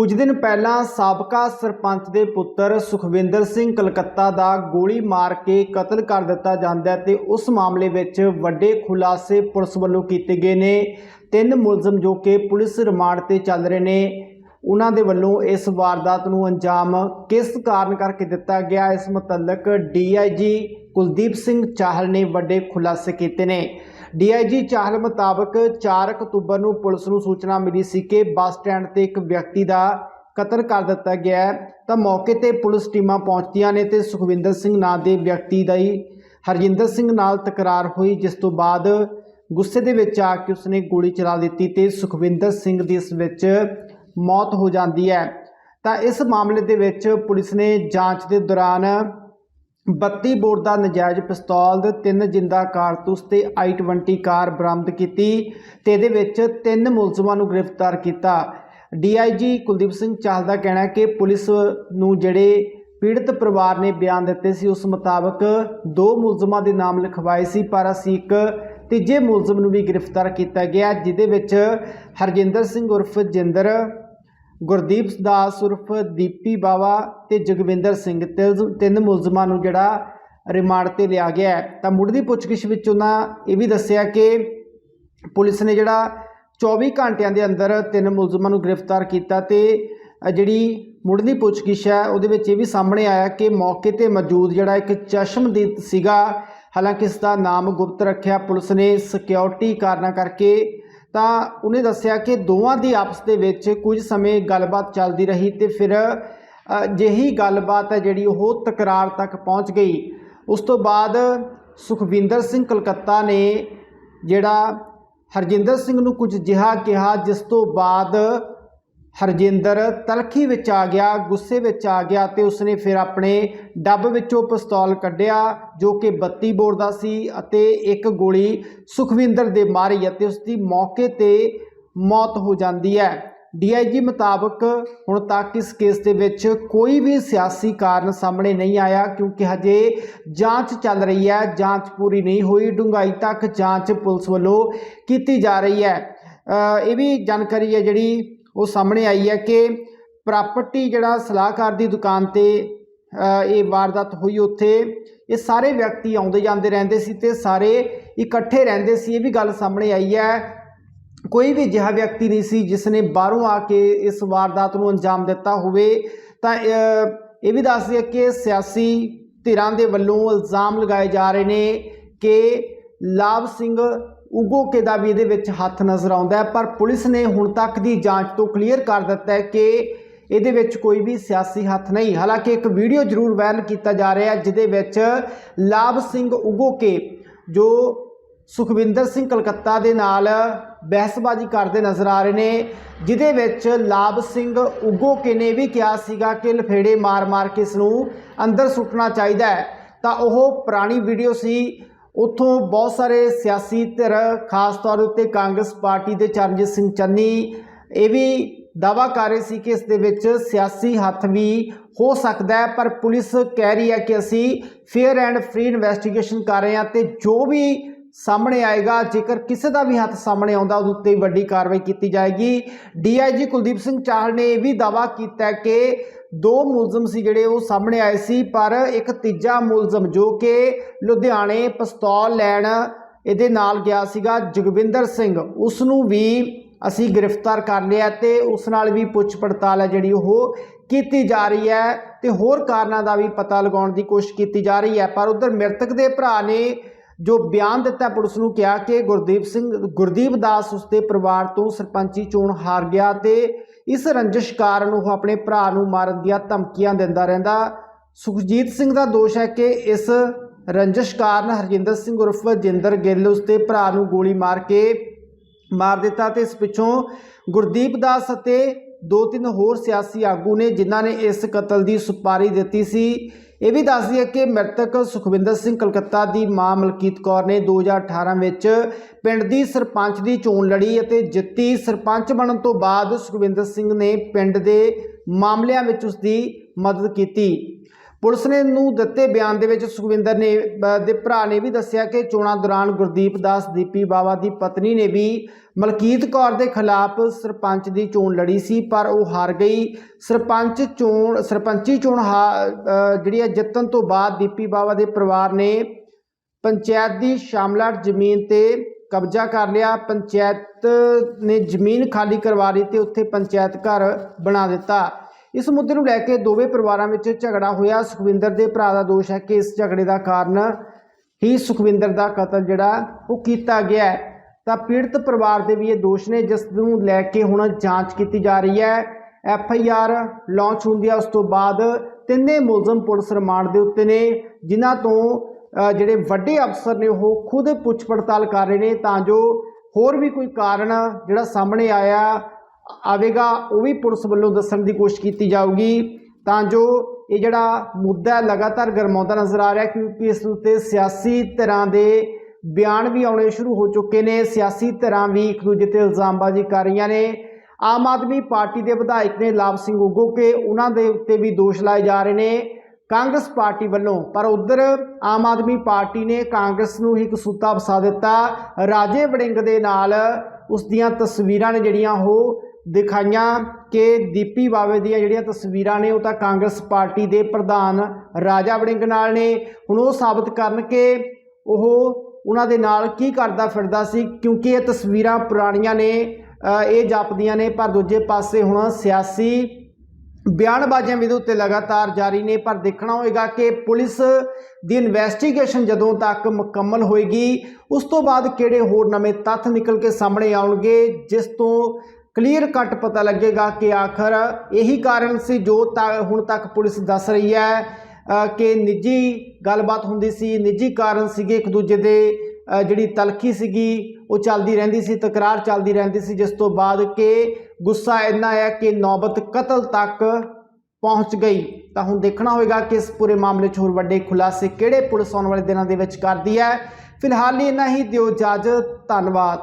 ਕੁਝ ਦਿਨ ਪਹਿਲਾਂ ਸਾਬਕਾ ਸਰਪੰਚ ਦੇ ਪੁੱਤਰ ਸੁਖਵਿੰਦਰ ਸਿੰਘ ਕਲਕੱਤਾ ਦਾ ਗੋਲੀ ਮਾਰ ਕੇ ਕਤਲ ਕਰ ਦਿੱਤਾ ਜਾਂਦਾ ਹੈ ਤੇ ਉਸ ਮਾਮਲੇ ਵਿੱਚ ਵੱਡੇ ਖੁਲਾਸੇ ਪੁਲਿਸ ਵੱਲੋਂ ਕੀਤੇ ਗਏ ਨੇ। ਤਿੰਨ ਮੁਲਜ਼ਮ ਜੋ ਕਿ ਪੁਲਿਸ ਰਿਮਾਂਡ ਤੇ ਚੱਲ ਰਹੇ ਨੇ, ਉਹਨਾਂ ਦੇ ਵੱਲੋਂ ਇਸ ਵਾਰਦਾਤ ਨੂੰ ਅੰਜਾਮ ਕਿਸ ਕਾਰਨ ਕਰਕੇ ਦਿੱਤਾ ਗਿਆ, ਇਸ ਮੁਤਲਕ ਡੀਆਈਜੀ ਕੁਲਦੀਪ ਸਿੰਘ ਚਾਹਲ ਨੇ ਵੱਡੇ ਖੁਲਾਸੇ ਕੀਤੇ ਨੇ। ਡੀਆਈਜੀ ਚਾਹਲ ਮੁਤਾਬਕ 4 ਅਕਤੂਬਰ ਨੂੰ ਪੁਲਿਸ ਨੂੰ ਸੂਚਨਾ ਮਿਲੀ ਸੀ ਕਿ ਬੱਸ ਸਟੈਂਡ ਤੇ ਇੱਕ ਵਿਅਕਤੀ ਦਾ ਕਤਲ ਕਰ ਦਿੱਤਾ ਗਿਆ ਤਾਂ ਮੌਕੇ ਤੇ ਪੁਲਿਸ ਟੀਮਾਂ ਪਹੁੰਚਦੀਆਂ ਨੇ ਤੇ ਸੁਖਵਿੰਦਰ ਸਿੰਘ ਨਾਂ ਦੇ ਵਿਅਕਤੀ ਦਾ ਹੀ ਹਰਜਿੰਦਰ ਸਿੰਘ ਨਾਲ ਤਕਰਾਰ ਹੋਈ, ਜਿਸ ਤੋਂ ਬਾਅਦ ਗੁੱਸੇ ਦੇ ਵਿੱਚ ਆ ਕੇ ਉਸਨੇ ਗੋਲੀ ਚਲਾ ਦਿੱਤੀ ਤੇ ਸੁਖਵਿੰਦਰ ਸਿੰਘ ਦੀ ਇਸ ਵਿੱਚ ਮੌਤ ਹੋ ਜਾਂਦੀ ਹੈ। ਤਾਂ ਇਸ ਮਾਮਲੇ ਦੇ ਵਿੱਚ ਪੁਲਿਸ ਨੇ ਜਾਂਚ ਦੇ ਦੌਰਾਨ 32 ਬੋਰ ਦਾ ਨਜਾਇਜ਼ ਪਿਸਤੌਲ ਦੇ ਤਿੰਨ ਜਿੰਦਾ ਕਾਰਤੂਸ ਤੇ i20 ਕਾਰ ਬਰਾਮਦ ਕੀਤੀ ਤੇ ਇਹਦੇ ਵਿੱਚ ਤਿੰਨ ਮੁਲਜ਼ਮਾਂ ਨੂੰ ਗ੍ਰਿਫਤਾਰ ਕੀਤਾ। ਡੀਆਈਜੀ ਕੁਲਦੀਪ ਸਿੰਘ ਚਾਹਲ ਦਾ ਕਹਿਣਾ ਹੈ ਕਿ ਪੁਲਿਸ ਨੂੰ ਜਿਹੜੇ ਪੀੜਤ ਪਰਿਵਾਰ ਨੇ ਬਿਆਨ ਦਿੱਤੇ ਸੀ, ਉਸ ਮੁਤਾਬਕ ਦੋ ਮੁਲਜ਼ਮਾਂ ਦੇ ਨਾਮ ਲਿਖਵਾਏ ਸੀ, ਪਰ ਅਸੀਂ ਇੱਕ ਤੀਜੇ ਮੁਲਜ਼ਮ ਨੂੰ ਵੀ ਗ੍ਰਿਫਤਾਰ ਕੀਤਾ ਗਿਆ, ਜਿਹਦੇ ਵਿੱਚ ਹਰਜਿੰਦਰ ਸਿੰਘ ਉਰਫ ਜਿੰਦਰ ਗੁਰਦੀਪ ਦਾਸ ਉਰਫ ਦੀਪੀ ਬਾਵਾ ਤੇ ਜਗਵਿੰਦਰ ਸਿੰਘ ਤਿਲ- ਤਿੰਨ ਮੁਲਜ਼ਮਾਂ ਨੂੰ ਜਿਹੜਾ ਰਿਮਾਂਡ ਤੇ ਲਿਆ ਗਿਆ ਹੈ। ਤਾਂ ਮੁੱਢਲੀ ਪੁੱਛਗਿੱਛ ਵਿੱਚ ਉਹਨਾਂ ਇਹ ਵੀ ਦੱਸਿਆ ਕਿ ਪੁਲਿਸ ਨੇ ਜਿਹੜਾ 24 ਘੰਟਿਆਂ ਦੇ ਅੰਦਰ ਤਿੰਨ ਮੁਲਜ਼ਮਾਂ ਨੂੰ ਗ੍ਰਿਫਤਾਰ ਕੀਤਾ ਤੇ ਅ ਜਿਹੜੀ ਮੁੱਢਲੀ ਪੁੱਛਗਿੱਛ ਹੈ, ਉਹਦੇ ਵਿੱਚ ਇਹ ਵੀ ਸਾਹਮਣੇ ਆਇਆ ਕਿ ਮੌਕੇ ਤੇ ਮੌਜੂਦ ਜਿਹੜਾ ਇੱਕ ਚਸ਼ਮਦੀਦ ਸੀਗਾ, ਹਾਲਾਂਕਿ ਇਸ ਦਾ ਨਾਮ ਗੁਪਤ ਰੱਖਿਆ ਪੁਲਿਸ ਨੇ ਸਿਕਿਉਰਿਟੀ ਕਾਰਨਾਂ ਕਰਕੇ ਤਾਂ ਉਹਨੇ ਦੱਸਿਆ ਕਿ ਦੋਵਾਂ ਦੀ ਆਪਸ ਦੇ ਵਿੱਚ ਕੁਝ ਸਮੇਂ ਗੱਲਬਾਤ ਚੱਲਦੀ ਰਹੀ ਤੇ ਫਿਰ ਅ, ਜਿਹੀ ਗੱਲਬਾਤ ਹੈ ਜਿਹੜੀ ਉਹ ਤਕਰਾਰ ਤੱਕ ਪਹੁੰਚ ਗਈ। ਉਸ ਤੋਂ ਬਾਅਦ ਸੁਖਵਿੰਦਰ ਸਿੰਘ ਕਲਕੱਤਾ ਨੇ ਜਿਹੜਾ ਹਰਜਿੰਦਰ ਸਿੰਘ ਨੂੰ ਕੁਝ ਜਿਹਾ ਕਿਹਾ ਜਿਸ ਤੋਂ ਬਾਅਦ ਹਰਜਿੰਦਰ ਤਲਖੀ ਵਿੱਚ ਆ ਗਿਆ, ਗੁੱਸੇ ਵਿੱਚ ਆ ਗਿਆ ਤੇ ਉਸਨੇ ਫਿਰ ਆਪਣੇ ਡੱਬ ਵਿੱਚੋਂ ਪਿਸਤੌਲ ਕੱਢਿਆ, ਜੋ ਕਿ 32 ਬੋਰ ਦਾ ਸੀ ਅਤੇ ਇੱਕ ਗੋਲੀ ਸੁਖਵਿੰਦਰ ਦੇ ਮਾਰੀ ਅਤੇ ਉਸ ਦੀ ਮੌਕੇ ਤੇ ਮੌਤ ਹੋ ਜਾਂਦੀ ਹੈ। ਡੀਆਈਜੀ ਮੁਤਾਬਕ ਹੁਣ ਤੱਕ ਇਸ ਕੇਸ ਦੇ ਵਿੱਚ ਕੋਈ ਵੀ ਸਿਆਸੀ ਕਾਰਨ ਸਾਹਮਣੇ ਨਹੀਂ ਆਇਆ, ਕਿਉਂਕਿ ਹਜੇ ਜਾਂਚ ਚੱਲ ਰਹੀ ਹੈ, ਜਾਂਚ ਪੂਰੀ ਨਹੀਂ ਹੋਈ, ਡੂੰਘਾਈ ਤੱਕ ਜਾਂਚ ਪੁਲਿਸ ਵੱਲੋਂ ਕੀਤੀ ਜਾ ਰਹੀ ਹੈ। ਇਹ ਵੀ ਜਾਣਕਾਰੀ ਹੈ ਜਿਹੜੀ ਉਹ ਸਾਹਮਣੇ ਆਈ ਹੈ ਕਿ ਪ੍ਰਾਪਰਟੀ ਜਿਹੜਾ ਸਲਾਹਕਾਰ ਦੀ ਦੁਕਾਨ ਤੇ ਇਹ ਵਾਰਦਾਤ ਹੋਈ ਉੱਥੇ, ਇਹ ਸਾਰੇ ਵਿਅਕਤੀ ਆਉਂਦੇ ਜਾਂਦੇ ਰਹਿੰਦੇ ਸੀ ਤੇ ਸਾਰੇ ਇਕੱਠੇ ਰਹਿੰਦੇ ਸੀ, ਇਹ ਵੀ ਗੱਲ ਸਾਹਮਣੇ ਆਈ ਹੈ। ਕੋਈ ਵੀ ਅਜਿਹਾ ਵਿਅਕਤੀ ਨਹੀਂ ਸੀ ਜਿਸ ਨੇ ਬਾਹਰੋਂ ਆ ਕੇ ਇਸ ਵਾਰਦਾਤ ਨੂੰ ਅੰਜਾਮ ਦਿੱਤਾ ਹੋਵੇ, ਤਾਂ ਇਹ ਵੀ ਦੱਸ ਦਈਏ ਕਿ ਸਿਆਸੀ ਧਿਰਾਂ ਦੇ ਵੱਲੋਂ ਇਲਜ਼ਾਮ ਲਗਾਏ ਜਾ ਰਹੇ ਨੇ ਕਿ ਲਾਭ ਸਿੰਘ ਉਗੋਕੇ ਦਾ ਵੀ ਇਹਦੇ ਵਿੱਚ ਹੱਥ ਨਜ਼ਰ ਆਉਂਦਾ ਹੈ, ਪਰ ਪੁਲਿਸ ਨੇ ਹੁਣ ਤੱਕ ਦੀ ਜਾਂਚ ਤੋਂ ਕਲੀਅਰ ਕਰ ਦਿੱਤਾ ਹੈ ਕਿ ਇਹਦੇ ਵਿੱਚ ਕੋਈ ਵੀ ਸਿਆਸੀ ਹੱਥ ਨਹੀਂ। ਹਾਲਾਂਕਿ ਇੱਕ ਵੀਡੀਓ ਜ਼ਰੂਰ ਵਾਇਰਲ ਕੀਤਾ ਜਾ ਰਿਹਾ ਹੈ, ਜਿਹਦੇ ਵਿੱਚ ਲਾਭ ਸਿੰਘ ਉਗੋਕੇ ਜੋ ਸੁਖਵਿੰਦਰ ਸਿੰਘ ਕਲਕੱਤਾ ਦੇ ਨਾਲ ਬਹਿਸਬਾਜ਼ੀ ਕਰਦੇ ਨਜ਼ਰ ਆ ਰਹੇ ਨੇ, ਜਿਹਦੇ ਵਿੱਚ ਲਾਭ ਸਿੰਘ ਉਗੋਕੇ ਨੇ ਵੀ ਕਿਹਾ ਸੀਗਾ ਕਿ ਲਫੇੜੇ ਮਾਰ-ਮਾਰ ਕੇ ਇਸ ਨੂੰ ਅੰਦਰ ਸੁੱਟਣਾ ਚਾਹੀਦਾ ਹੈ। ਤਾਂ ਉਹ ਪੁਰਾਣੀ ਵੀਡੀਓ ਸੀ ਉੱਥੋਂ ਬਹੁਤ ਸਾਰੇ ਸਿਆਸੀ ਧਿਰ, ਖਾਸ ਤੌਰ ਉੱਤੇ ਕਾਂਗਰਸ ਪਾਰਟੀ ਦੇ ਚਰਨਜੀਤ ਸਿੰਘ ਚੰਨੀ, ਇਹ ਵੀ ਦਾਵਾ ਕਰ ਰਹੇ ਸੀ ਕਿ ਇਸ ਦੇ ਵਿੱਚ ਸਿਆਸੀ ਹੱਥ ਵੀ ਹੋ ਸਕਦਾ ਹੈ, ਪਰ ਪੁਲਿਸ ਕਹਿ ਰਹੀ ਹੈ ਕਿ ਅਸੀਂ ਫੇਅਰ ਐਂਡ ਫ੍ਰੀ ਇਨਵੈਸਟੀਗੇਸ਼ਨ ਕਰ ਰਹੇ ਹਾਂ ਤੇ ਜੋ ਵੀ ਸਾਹਮਣੇ ਆਏਗਾ। ਜੇਕਰ ਕਿਸੇ ਦਾ ਵੀ ਹੱਥ ਸਾਹਮਣੇ ਆਉਂਦਾ, ਉਹਦੇ ਉੱਤੇ ਵੱਡੀ ਕਾਰਵਾਈ ਕੀਤੀ ਜਾਏਗੀ। ਡੀਆਈਜੀ ਕੁਲਦੀਪ ਸਿੰਘ ਚਾਹਲ ਨੇ ਇਹ ਵੀ ਦਾਵਾ ਕੀਤਾ ਕਿ ਦੋ ਮੁਲਜ਼ਮ ਸੀ ਜਿਹੜੇ ਉਹ ਸਾਹਮਣੇ ਆਏ ਸੀ, ਪਰ ਇੱਕ ਤੀਜਾ ਮੁਲਜ਼ਮ ਜੋ ਕਿ ਲੁਧਿਆਣੇ ਪਿਸਤੌਲ ਲੈਣ ਇਹਦੇ ਨਾਲ ਗਿਆ ਸੀਗਾ, ਜਗਵਿੰਦਰ ਸਿੰਘ। ਉਸ ਨੂੰ ਵੀ ਅਸੀਂ ਗ੍ਰਿਫਤਾਰ ਕਰ ਲਿਆ ਤੇ ਉਸ ਨਾਲ ਵੀ ਪੁੱਛ ਪੜਤਾਲ ਹੈ ਜਿਹੜੀ ਉਹ ਕੀਤੀ ਜਾ ਰਹੀ ਹੈ ਤੇ ਹੋਰ ਕਾਰਨਾਂ ਦਾ ਵੀ ਪਤਾ ਲਗਾਉਣ ਦੀ ਕੋਸ਼ਿਸ਼ ਕੀਤੀ ਜਾ ਰਹੀ ਹੈ। ਪਰ ਉਧਰ ਮ੍ਰਿਤਕ ਦੇ ਭਰਾ ਨੇ ਜੋ ਬਿਆਨ ਦਿੱਤਾ ਪੁਲਿਸ ਨੂੰ ਕਿਹਾ ਕਿ ਗੁਰਦੀਪ ਸਿੰਘ, ਗੁਰਦੀਪ ਦਾਸ ਉਸਦੇ ਪਰਿਵਾਰ ਤੋਂ ਸਰਪੰਚੀ ਚੋਣ ਹਾਰ ਗਿਆ ਤੇ ਇਸ ਰੰਜਿਸ਼ ਕਾਰਨ ਉਹ ਆਪਣੇ ਭਰਾ ਨੂੰ ਮਾਰਨ ਦੀਆਂ ਧਮਕੀਆਂ ਦਿੰਦਾ ਰਹਿੰਦਾ। ਸੁਖਜੀਤ ਸਿੰਘ ਦਾ ਦੋਸ਼ ਹੈ ਕਿ ਇਸ ਰੰਜਿਸ਼ ਕਾਰਨ ਹਰਜਿੰਦਰ ਸਿੰਘ ਉਰਫ ਜਿੰਦਰ ਗਿੱਲ ਉਸਦੇ ਭਰਾ ਨੂੰ ਗੋਲੀ ਮਾਰ ਕੇ ਮਾਰ ਦਿੱਤਾ ਤੇ ਇਸ ਪਿੱਛੋਂ ਗੁਰਦੀਪ ਦਾਸ ਅਤੇ ਦੋ ਤਿੰਨ ਹੋਰ ਸਿਆਸੀ ਆਗੂ ਨੇ ਜਿਨ੍ਹਾਂ ਨੇ ਇਸ ਕਤਲ ਦੀ ਸੁਪਾਰੀ ਦਿੱਤੀ ਸੀ। ਇਹ ਵੀ ਦੱਸ ਦਈਏ ਕਿ ਮ੍ਰਿਤਕ ਸੁਖਵਿੰਦਰ ਸਿੰਘ ਕਲਕੱਤਾ ਦੀ ਮਾਂ ਮਲਕੀਤ ਕੌਰ ਨੇ 2018 ਵਿੱਚ ਪਿੰਡ ਦੀ ਸਰਪੰਚ ਦੀ ਚੋਣ ਲੜੀ ਅਤੇ ਜਿੱਤੀ ਸਰਪੰਚ ਬਣਨ ਤੋਂ ਬਾਅਦ ਸੁਖਵਿੰਦਰ ਸਿੰਘ ਨੇ ਪਿੰਡ ਦੇ ਮਾਮਲਿਆਂ ਵਿੱਚ ਉਸ ਦੀ ਮਦਦ ਕੀਤੀ। ਪੁਲਿਸ ਨੇ ਨੂੰ ਦਿੱਤੇ ਬਿਆਨ ਦੇ ਵਿੱਚ ਸੁਖਵਿੰਦਰ ਨੇ ਦੇ ਭਰਾ ਨੇ ਵੀ ਦੱਸਿਆ ਕਿ ਚੋਣਾਂ ਦੌਰਾਨ ਗੁਰਦੀਪ ਦਾਸ, ਦੀਪੀ ਬਾਵਾ ਦੀ ਪਤਨੀ ਨੇ ਵੀ ਮਲਕੀਤ ਕੌਰ ਦੇ ਖਿਲਾਫ ਸਰਪੰਚ ਦੀ ਚੋਣ ਲੜੀ ਸੀ, ਪਰ ਉਹ ਹਾਰ ਗਈ। ਸਰਪੰਚ ਚੋਣ, ਸਰਪੰਚੀ ਚੋਣ ਹਾ- ਜਿਹੜੀ ਹੈ, ਜਿੱਤਣ ਤੋਂ ਬਾਅਦ ਦੀਪੀ ਬਾਵਾ ਦੇ ਪਰਿਵਾਰ ਨੇ ਪੰਚਾਇਤ ਦੀ ਸ਼ਾਮਲਾਟ ਜ਼ਮੀਨ ਤੇ ਕਬਜ਼ਾ ਕਰ ਲਿਆ। ਪੰਚਾਇਤ ਨੇ ਜ਼ਮੀਨ ਖਾਲੀ ਕਰਵਾ ਲਈ ਤੇ ਉੱਥੇ ਪੰਚਾਇਤ ਘਰ ਬਣਾ ਦਿੱਤਾ। ਇਸ ਮੁੱਦੇ ਨੂੰ ਲੈ ਕੇ ਦੋਵੇਂ ਪਰਿਵਾਰਾਂ ਵਿੱਚ ਝਗੜਾ ਹੋਇਆ। ਸੁਖਵਿੰਦਰ ਦੇ ਭਰਾ ਦਾ ਦੋਸ਼ ਹੈ ਕਿ ਇਸ ਝਗੜੇ ਦਾ ਕਾਰਨ ਹੀ ਸੁਖਵਿੰਦਰ ਦਾ ਕਤਲ ਜਿਹੜਾ ਉਹ ਕੀਤਾ ਗਿਆ ਹੈ। ਤਾਂ ਪੀੜਤ ਪਰਿਵਾਰ ਦੇ ਵੀ ਇਹ ਦੋਸ਼ ਨੇ, ਜਿਸ ਨੂੰ ਲੈ ਕੇ ਹੁਣ ਜਾਂਚ ਕੀਤੀ ਜਾ ਰਹੀ ਹੈ। ਐਫ ਆਈ ਆਰ ਲਾਂਚ ਹੁੰਦੀ ਹੈ, ਉਸ ਤੋਂ ਬਾਅਦ ਤਿੰਨੇ ਮੁਲਜ਼ਮ ਪੁਲਿਸ ਰਿਮਾਂਡ ਦੇ ਉੱਤੇ ਨੇ, ਜਿਨ੍ਹਾਂ ਤੋਂ ਜਿਹੜੇ ਵੱਡੇ ਅਫਸਰ ਨੇ, ਉਹ ਖੁਦ ਪੁੱਛ ਪੜਤਾਲ ਕਰ ਰਹੇ ਨੇ। ਤਾਂ ਜੋ ਹੋਰ ਵੀ ਕੋਈ ਕਾਰਨ ਜਿਹੜਾ ਸਾਹਮਣੇ ਆਇਆ ਆਵੇਗਾ, ਉਹ ਵੀ ਪੁਲਿਸ ਵੱਲੋਂ ਦੱਸਣ ਦੀ ਕੋਸ਼ਿਸ਼ ਕੀਤੀ ਜਾਊਗੀ। ਤਾਂ ਜੋ ਇਹ ਜਿਹੜਾ ਮੁੱਦਾ ਲਗਾਤਾਰ ਗਰਮਾਉਂਦਾ ਨਜ਼ਰ ਆ ਰਿਹਾ ਕਿਉਂਕਿ ਇਸ ਉੱਤੇ ਸਿਆਸੀ ਧਿਰਾਂ ਦੇ ਬਿਆਨ ਵੀ ਆਉਣੇ ਸ਼ੁਰੂ ਹੋ ਚੁੱਕੇ ਨੇ। ਸਿਆਸੀ ਧਿਰਾਂ ਵੀ ਇੱਕ ਦੂਜੇ ਤੇ ਇਲਜ਼ਾਮਬਾਜ਼ੀ ਕਰ ਰਹੀਆਂ ਨੇ। ਆਮ ਆਦਮੀ ਪਾਰਟੀ ਦੇ ਵਿਧਾਇਕ ਨੇ ਲਾਭ ਸਿੰਘ ਉਗੋ ਕੇ, ਉਹਨਾਂ ਦੇ ਉੱਤੇ ਵੀ ਦੋਸ਼ ਲਾਏ ਜਾ ਰਹੇ ਨੇ ਕਾਂਗਰਸ ਪਾਰਟੀ ਵੱਲੋਂ। ਪਰ ਉਧਰ ਆਮ ਆਦਮੀ ਪਾਰਟੀ ਨੇ ਕਾਂਗਰਸ ਨੂੰ ਹੀ ਕਸੂਤਾ ਵਸਾ ਦਿੱਤਾ। ਰਾਜੇ ਵੜਿੰਗ ਦੇ ਨਾਲ ਉਸ ਦੀਆਂ ਤਸਵੀਰਾਂ ਨੇ ਜਿਹੜੀਆਂ, ਉਹ ਦਿਖਾਈਆਂ ਕਿ ਦੀਪੀ ਬਾਵੇ ਦੀਆਂ ਜਿਹੜੀਆਂ ਤਸਵੀਰਾਂ ਨੇ, ਉਹ ਤਾਂ ਕਾਂਗਰਸ ਪਾਰਟੀ ਦੇ ਪ੍ਰਧਾਨ ਰਾਜਾ ਵੜਿੰਗ ਨਾਲ ਨੇ। ਹੁਣ ਉਹ ਸਾਬਤ ਕਰਨ ਕਿ ਉਹ ਉਹਨਾਂ ਦੇ ਨਾਲ ਕੀ ਕਰਦਾ ਫਿਰਦਾ ਸੀ, ਕਿਉਂਕਿ ਇਹ ਤਸਵੀਰਾਂ ਪੁਰਾਣੀਆਂ ਨੇ ਇਹ ਜਾਪਦੀਆਂ ਨੇ, ਪਰ ਦੂਜੇ ਪਾਸੇ ਹੁਣ ਸਿਆਸੀ ਬਿਆਨਬਾਜ਼ੀਆਂ ਵੀ ਉੱਤੇ ਲਗਾਤਾਰ ਜਾਰੀ ਨੇ। ਪਰ ਦੇਖਣਾ ਹੋਏਗਾ ਕਿ ਪੁਲਿਸ ਦੀ ਇਨਵੈਸਟੀਗੇਸ਼ਨ ਜਦੋਂ ਤੱਕ ਮੁਕੰਮਲ ਹੋਏਗੀ, ਉਸ ਤੋਂ ਬਾਅਦ ਕਿਹੜੇ ਹੋਰ ਨਵੇਂ ਤੱਥ ਨਿਕਲ ਕੇ ਸਾਹਮਣੇ ਆਉਣਗੇ, ਜਿਸ ਤੋਂ ਕਲੀਅਰ ਕੱਟ ਪਤਾ ਲੱਗੇਗਾ ਕਿ ਆਖਰ ਇਹੀ ਕਾਰਨ ਸੀ ਜੋ ਤਾ- ਹੁਣ ਤੱਕ ਪੁਲਿਸ ਦੱਸ ਰਹੀ ਹੈ। ਕਿ ਨਿੱਜੀ ਗੱਲਬਾਤ ਹੁੰਦੀ ਸੀ, ਨਿੱਜੀ ਕਾਰਨ ਸੀਗੇ ਇੱਕ ਦੂਜੇ ਦੇ ਜਿਹੜੀ ਤਲਖੀ ਸੀਗੀ, ਉਹ ਚੱਲਦੀ ਰਹਿੰਦੀ ਸੀ, ਤਕਰਾਰ ਚੱਲਦੀ ਰਹਿੰਦੀ ਸੀ, ਜਿਸ ਤੋਂ ਬਾਅਦ ਕਿ ਗੁੱਸਾ ਇੰਨਾ ਹੈ ਕਿ ਨੌਬਤ ਕਤਲ ਤੱਕ ਪਹੁੰਚ ਗਈ। ਤਾਂ ਹੁਣ ਦੇਖਣਾ ਹੋਵੇਗਾ ਕਿ ਇਸ ਪੂਰੇ ਮਾਮਲੇ 'ਚ ਹੋਰ ਵੱਡੇ ਖੁਲਾਸੇ ਕਿਹੜੇ ਪੁਲਿਸ ਆਉਣ ਵਾਲੇ ਦਿਨਾਂ ਦੇ ਵਿੱਚ ਕਰਦੀ ਹੈ। ਫਿਲਹਾਲ ਲਈ ਇੰਨਾ ਹੀ, ਦਿਓ ਇਜਾਜ਼ਤ, ਧੰਨਵਾਦ।